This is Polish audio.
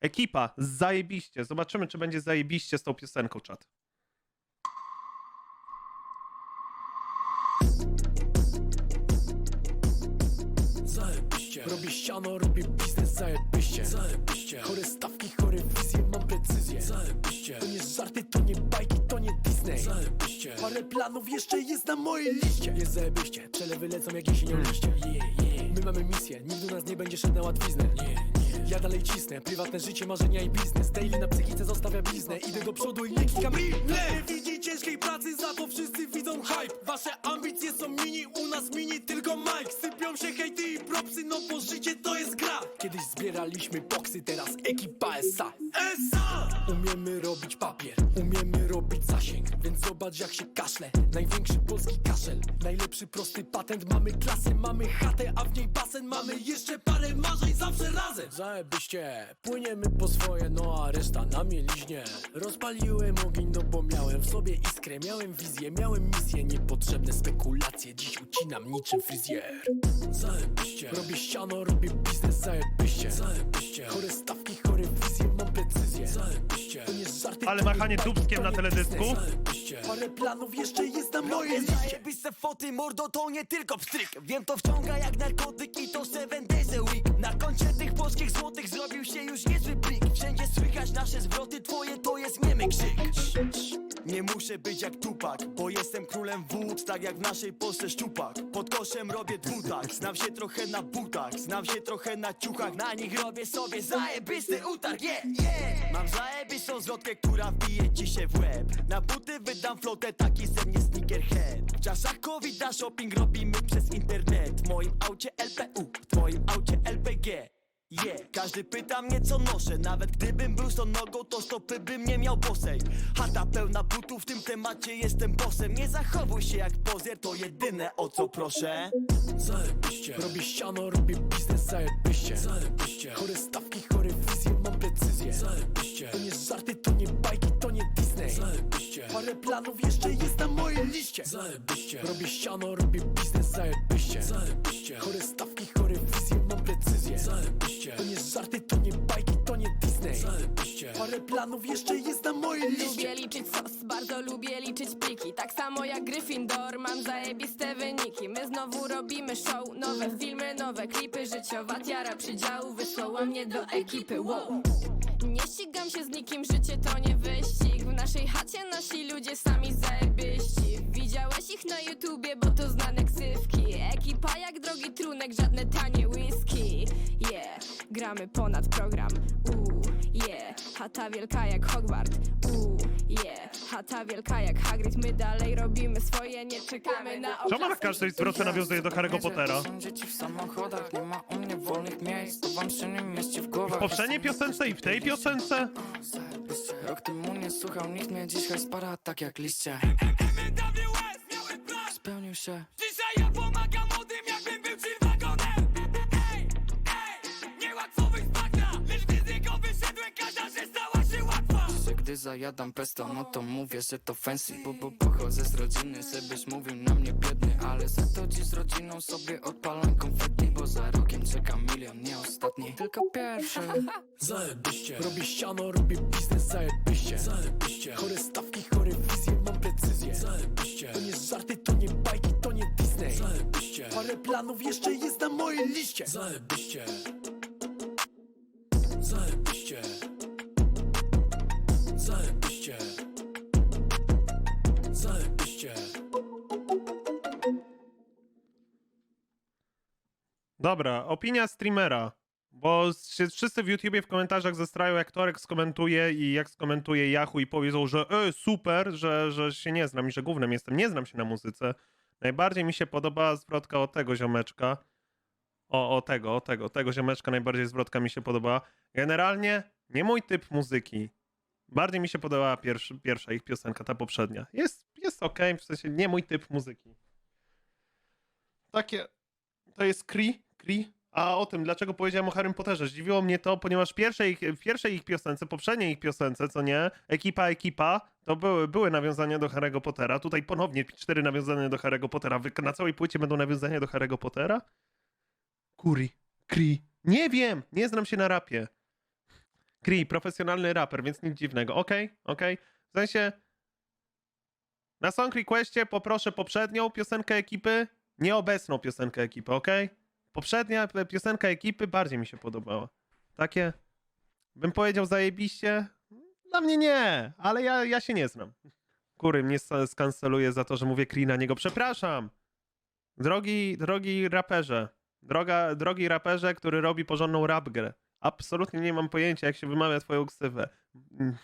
Ekipa, zajebiście. Zobaczymy, czy będzie zajebiście z tą piosenką, czat. Zajebiście. Robię ściano, robię biznes, zajebiście. Zajebiście. Chore stawki, chore wizje, mam precyzję Zajebiście. To nie żarty, to nie bajki, to nie Disney. Zajebiście. Parę planów jeszcze jest na mojej liście. Jest zajebiście, przelewy lecą jak jesienią liście. Yeah, yeah. My mamy misję, nikt do nas nie będzie szedł na łatwiznę. Nie Ja dalej cisnę, prywatne życie, marzenia i biznes. Daily na psychice zostawia bliznę Idę do przodu i nie kikam. Nie widzi ciężkiej pracy, za to wszyscy widzą hype. Wasze ambicje są mini, u nas mini tylko Mike Sypią się hejty i propsy, no bo życie to jest gra. Kiedyś zbieraliśmy boksy, teraz ekipa SA SA! Umiemy robić papier, umiemy robić zasięg. Więc zobacz jak się kaszle, największy polski kaszel Najlepszy prosty patent, mamy klasę, mamy chatę A w niej basen, mamy jeszcze parę marzeń zawsze razem Zajebiście, płyniemy po swoje, no a reszta na mieliźnie. Rozpaliłem ogień, no bo miałem w sobie iskrę. Miałem wizję, miałem misję, niepotrzebne spekulacje Dziś ucinam niczym fryzjer. Zajebiście. Robię ściano, robię biznes, zajebiście. Zajebiście. Chore stawki, chore wizje, mam precyzję Zajebiście. To nie żarty, Ale machanie dubskiem na teledysku? Parę planów jeszcze jest na mojej liście. zajebiste foty, mordo to nie tylko pstryk. Wiem to wciąga jak narkotyk i to seven days a week polskich złotych zrobił się już niezły plik. Wszędzie słychać nasze zwroty, twoje to jest niemy krzyk. Nie muszę być jak Tupak, bo jestem królem wód, tak jak w naszej Polsce szczupak. Pod koszem robię dwutak, znam się trochę na butach, znam się trochę na ciuchach. Na nich robię sobie zajebisty utarg, yeah, yeah. Mam zajebistą zwrotkę, która wbije ci się w łeb. Na buty wydam flotę, taki ze mnie sneakerhead. W czasach covid shopping robimy przez internet. W moim aucie LPU, Każdy pyta mnie co noszę. Nawet gdybym był tą nogą to stopy bym nie miał bosej Chata pełna butów w tym temacie jestem bossem. Nie zachowuj się jak pozer to jedyne o co proszę. Zajebiście. Robię ściano, robię biznes, zajebiście. Zajebiście. Chore stawki, chore wizje, mam precyzję Zajebiście. To nie żarty, to nie bajki, to nie Disney. Zajebiście. Parę planów jeszcze jest na mojej liście. Zajebiście. Robię ściano, robię biznes, zajebiście. Zajebiście. Chore Planów jeszcze jest na mojej liście Lubię liczyć sos, bardzo lubię liczyć pliki. Tak samo jak Gryffindor, mam zajebiste wyniki. My znowu robimy show, nowe filmy, nowe klipy Życiowa tiara przydziału wysłała mnie do ekipy, wow. Nie ścigam się z nikim, życie to nie wyścig. W naszej chacie nasi ludzie sami zajebiści. Widziałeś ich na YouTubie, bo to znane ksywki. Ekipa jak drogi trunek, żadne tanie whisky. Yeah, gramy ponad program, uuu, Chata wielka jak Hogwart, uuu, yeah Chata wielka jak Hagrid, my dalej robimy swoje, nie czekamy na Czemu na każdej zwrotce nawiązuje do Harry'ego Pottera? Są dzieci w samochodach, nie ma u mnie wolnych miejsc To wam się nie mieści w W głowach poprzedniej piosence i w tej piosence? Rok temu nie słuchał nikt mnie, dzisiaj spara tak jak liście Spełnił się Dzisiaj gdy zajadam pesto, no to mówię, że to fancy Bo, bo pochodzę z rodziny, żebyś mówił na mnie biedny Ale za to dziś z rodziną sobie odpalam konfetti Bo za rokiem czeka milion, nie ostatni, tylko pierwszy Zajebiście. Robię ściano, robię biznes, zajebiście. Zajebiście. Chore stawki, chore wizje, mam precyzję Zajebiście. To nie żarty, to nie bajki, to nie Disney. Zajebiście. Parę planów jeszcze jest na mojej liście. Zajebiście Dobra, opinia streamera. Bo się wszyscy w YouTubie w komentarzach zestrają, jak Torek skomentuje i jak skomentuje Yahoo i powiedzą, że e, super, że, że się nie znam i że głównym jestem. Nie znam się na muzyce. Najbardziej mi się podoba zwrotka o tego ziomeczka. O, o tego, o tego, tego ziomeczka najbardziej zwrotka mi się podoba. Generalnie nie mój typ muzyki. Bardziej mi się podobała pierwszy, pierwsza ich piosenka, ta poprzednia. Jest, jest okej, w sensie nie mój typ muzyki. Takie, to jest Kree, A o tym, dlaczego powiedziałem o Harrym Potterze. Zdziwiło mnie to, ponieważ pierwszej, pierwszej ich piosence, poprzedniej ich piosence, co nie, ekipa, ekipa, to były, były nawiązania do Harry'ego Pottera. Tutaj ponownie cztery nawiązania do Harry'ego Pottera. Na całej płycie będą nawiązania do Harry'ego Pottera? Kuri, Kree. Nie wiem, nie znam się na rapie. Kree, profesjonalny raper, więc nic dziwnego. Okej, okej. W sensie, na Song Requestie poproszę poprzednią piosenkę ekipy, nieobecną piosenkę ekipy, okej? Poprzednia piosenka ekipy bardziej mi się podobała. Takie, bym powiedział zajebiście, dla mnie nie, ale ja, ja się nie znam. Kury mnie skanceluje za to, że mówię Kree na niego. Przepraszam! Drogi, drogi raperze, droga, drogi raperze, który robi porządną rap grę. Absolutnie nie mam pojęcia, jak się wymawia twoją ksywę. Mm,